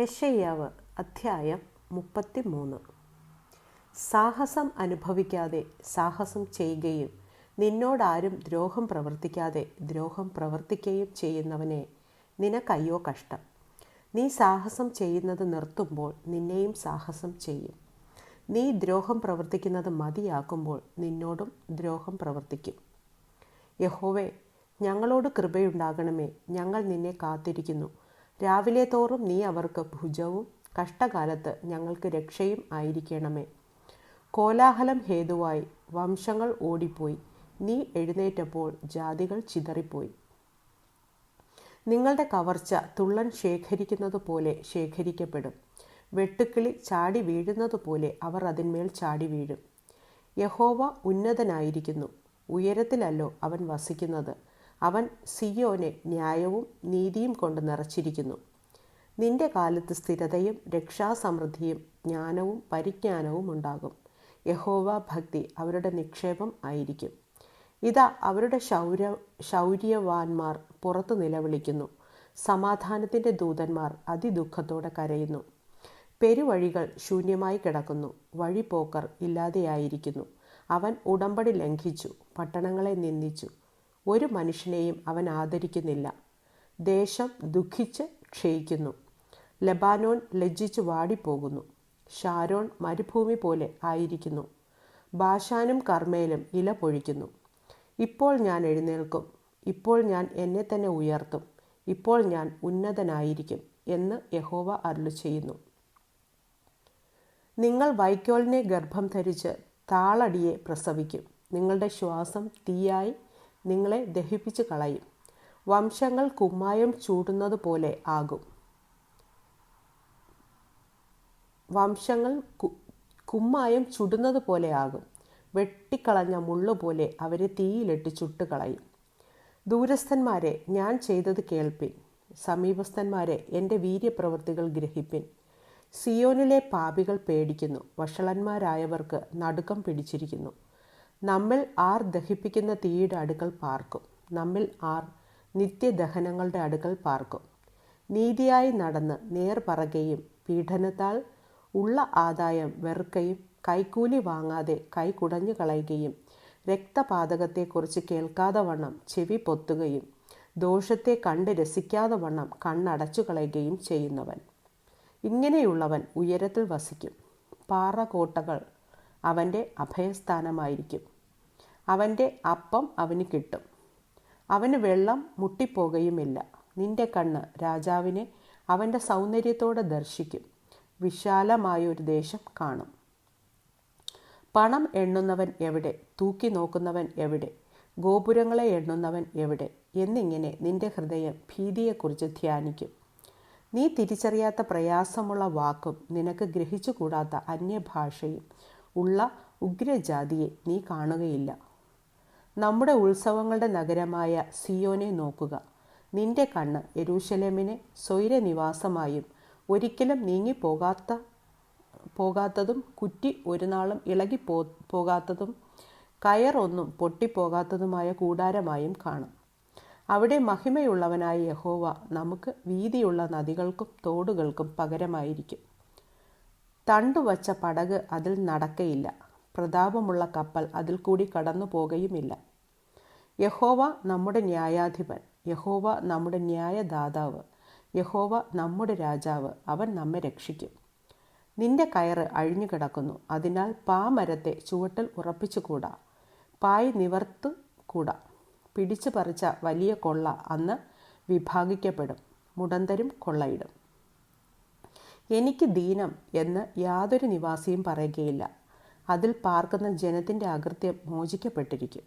യശയ്യാവ് അധ്യായം മുപ്പത്തി മൂന്ന് സാഹസം അനുഭവിക്കാതെ സാഹസം ചെയ്യുകയും നിന്നോടാരും ദ്രോഹം പ്രവർത്തിക്കാതെ ദ്രോഹം പ്രവർത്തിക്കുകയും ചെയ്യുന്നവനെ നിനക്കയ്യോ കഷ്ടം. നീ സാഹസം ചെയ്യുന്നത് നിർത്തുമ്പോൾ നിന്നെയും സാഹസം ചെയ്യും. നീ ദ്രോഹം പ്രവർത്തിക്കുന്നത് മതിയാക്കുമ്പോൾ നിന്നോടും ദ്രോഹം പ്രവർത്തിക്കും. യഹോവേ ഞങ്ങളോട് കൃപയുണ്ടാകണമേ ഞങ്ങൾ നിന്നെ കാത്തിരിക്കുന്നു. രാവിലെ തോറും നീ അവർക്ക് ഭുജവും കഷ്ടകാലത്ത് ഞങ്ങൾക്ക് രക്ഷയും ആയിരിക്കണമേ. കോലാഹലം ഹേതുവായി വംശങ്ങൾ ഓടിപ്പോയി. നീ എഴുന്നേറ്റപ്പോൾ ജാതികൾ ചിതറിപ്പോയി. നിങ്ങളുടെ കവർച്ച തുള്ളൻ ശേഖരിക്കുന്നത് പോലെ ശേഖരിക്കപ്പെടും. വെട്ടുക്കിളി ചാടി വീഴുന്നത് പോലെ അവർ അതിന്മേൽ ചാടി വീഴും. യഹോവ ഉന്നതനായിരിക്കുന്നു. ഉയരത്തിലല്ലോ അവൻ വസിക്കുന്നത്. അവൻ സിയോനെ ന്യായവും നീതിയും കൊണ്ട് നിറച്ചിരിക്കുന്നു. നിന്റെ കാലത്ത് സ്ഥിരതയും രക്ഷാസമൃദ്ധിയും ജ്ഞാനവും പരിജ്ഞാനവും ഉണ്ടാകും. യഹോവ ഭക്തി അവരുടെ നിക്ഷേപം ആയിരിക്കും. ഇതാ അവരുടെ ശൗര്യ ശൗര്യവാന്മാർ പുറത്തു നിലവിളിക്കുന്നു. സമാധാനത്തിന്റെ ദൂതന്മാർ അതിദുഃഖത്തോടെ കരയുന്നു. പെരുവഴികൾ ശൂന്യമായി കിടക്കുന്നു. വഴിപോക്കർ ഇല്ലാതെയായിരിക്കുന്നു. അവൻ ഉടമ്പടി ലംഘിച്ചു. പട്ടണങ്ങളെ നിന്ദിച്ചു. ഒരു മനുഷ്യനെയും അവൻ ആദരിക്കുന്നില്ല. ദേശം ദുഃഖിച്ച് ക്ഷയിക്കുന്നു. ലബാനോൻ ലജ്ജിച്ച് വാടിപ്പോകുന്നു. ഷാരോൺ മരുഭൂമി പോലെ ആയിരിക്കുന്നു. ഭാഷാനും കർമ്മയിലും ഇല പൊഴിക്കുന്നു. ഇപ്പോൾ ഞാൻ എഴുന്നേൽക്കും. ഇപ്പോൾ ഞാൻ എന്നെ തന്നെ ഉയർത്തും. ഇപ്പോൾ ഞാൻ ഉന്നതനായിരിക്കും എന്ന് യഹോവ അരുളു ചെയ്യുന്നു. നിങ്ങൾ വൈക്കോലിനെ ഗർഭം ധരിച്ച് താളടിയെ പ്രസവിക്കും. നിങ്ങളുടെ ശ്വാസം തീയായി നിങ്ങളെ ദഹിപ്പിച്ചു കളയും. വംശങ്ങൾ കുമ്മായം ചൂടുന്നത് പോലെ ആകും. വംശങ്ങൾ കുമ്മായം ചുടുന്നത് പോലെ ആകും. വെട്ടിക്കളഞ്ഞ മുള്ളുപോലെ അവരെ തീയിലിട്ട് ചുട്ടുകളയും. ദൂരസ്ഥന്മാരെ ഞാൻ ചെയ്തത് കേൾപ്പിൻ. സമീപസ്ഥന്മാരെ എന്റെ വീര്യപ്രവൃത്തികൾ ഗ്രഹിപ്പിൻ. സിയോനിലെ പാപികൾ പേടിക്കുന്നു. വഷളന്മാരായവർക്ക് നടുക്കം പിടിച്ചിരിക്കുന്നു. നമ്മിൽ ആർ ദഹിപ്പിക്കുന്ന തീയുടെ അടുക്കൽ പാർക്കും. നമ്മൾ ആർ നിത്യദഹനങ്ങളുടെ അടുക്കൽ പാർക്കും. നീതിയായി നടന്ന് നേർ പറയുകയും പീഡനത്താൽ ഉള്ള ആദായം വെറുക്കയും കൈക്കൂലി വാങ്ങാതെ കൈ കുടഞ്ഞു കളയുകയും രക്തപാതകത്തെക്കുറിച്ച് കേൾക്കാതെ വണ്ണം ചെവി പൊത്തുകയും ദോഷത്തെ കണ്ട് രസിക്കാതെ വണ്ണം കണ്ണടച്ചു കളയുകയും ചെയ്യുന്നവൻ. ഇങ്ങനെയുള്ളവൻ ഉയരത്തിൽ വസിക്കും. പാറകോട്ടകൾ അവന്റെ അഭയസ്ഥാനമായിരിക്കും. അവന്റെ അപ്പം അവന് കിട്ടും. അവന് വെള്ളം മുട്ടിപ്പോകുകയുമില്ല നിന്റെ കണ്ണ് രാജാവിനെ അവന്റെ സൗന്ദര്യത്തോടെ ദർശിക്കും. വിശാലമായൊരു ദേശം കാണും. പണം എണ്ണുന്നവൻ എവിടെ? തൂക്കി നോക്കുന്നവൻ എവിടെ? ഗോപുരങ്ങളെ എണ്ണുന്നവൻ എവിടെ? എന്നിങ്ങനെ നിന്റെ ഹൃദയം ഭീതിയെക്കുറിച്ച് ധ്യാനിക്കും. നീ തിരിച്ചറിയാത്ത പ്രയാസമുള്ള വാക്കും നിനക്ക് ഗ്രഹിച്ചുകൂടാത്ത അന്യഭാഷയും ഉള്ള ഉഗ്രജാതിയെ നീ കാണുകയില്ല. നമ്മുടെ ഉത്സവങ്ങളുടെ നഗരമായ സിയോനെ നോക്കുക. നിന്റെ കണ്ണ് യെരൂശലേമിനെ സ്വൈരനിവാസമായും ഒരിക്കലും നീങ്ങിപ്പോകാത്ത പോകാത്തതും കുറ്റി ഒരു നാളും ഇളകി പോ പോകാത്തതും കയറൊന്നും പൊട്ടിപ്പോകാത്തതുമായ കൂടാരമായും കാണും. അവിടെ മഹിമയുള്ളവനായ യഹോവ നമുക്ക് വീതിയുള്ള നദികൾക്കും തോടുകൾക്കും പകരമായിരിക്കും. തണ്ടുവച്ച പടക് അതിൽ നടക്കയില്ല. പ്രതാപമുള്ള കപ്പൽ അതിൽ കൂടി കടന്നു പോകുകയുമില്ല. യഹോവ നമ്മുടെ ന്യായാധിപൻ യഹോവ നമ്മുടെ ന്യായദാതാവ് യഹോവ നമ്മുടെ രാജാവ് അവൻ നമ്മെ രക്ഷിക്കും. നിന്റെ കയറ് അഴിഞ്ഞു കിടക്കുന്നു അതിനാൽ പാമരത്തെ ചുവട്ടിൽ ഉറപ്പിച്ചുകൂടാ പായ് നിവർത്ത് കൂടാ പിടിച്ചു പറിച്ച വലിയ കൊള്ള അന്ന് വിഭാഗിക്കപ്പെടും മുടന്തരും കൊള്ളയിടും. എനിക്ക് ദീനം എന്ന് യാതൊരു നിവാസിയും പറയുകയില്ല. അതിൽ പാർക്കുന്ന ജനത്തിന്റെ അകൃത്യം മോചിക്കപ്പെട്ടിരിക്കും.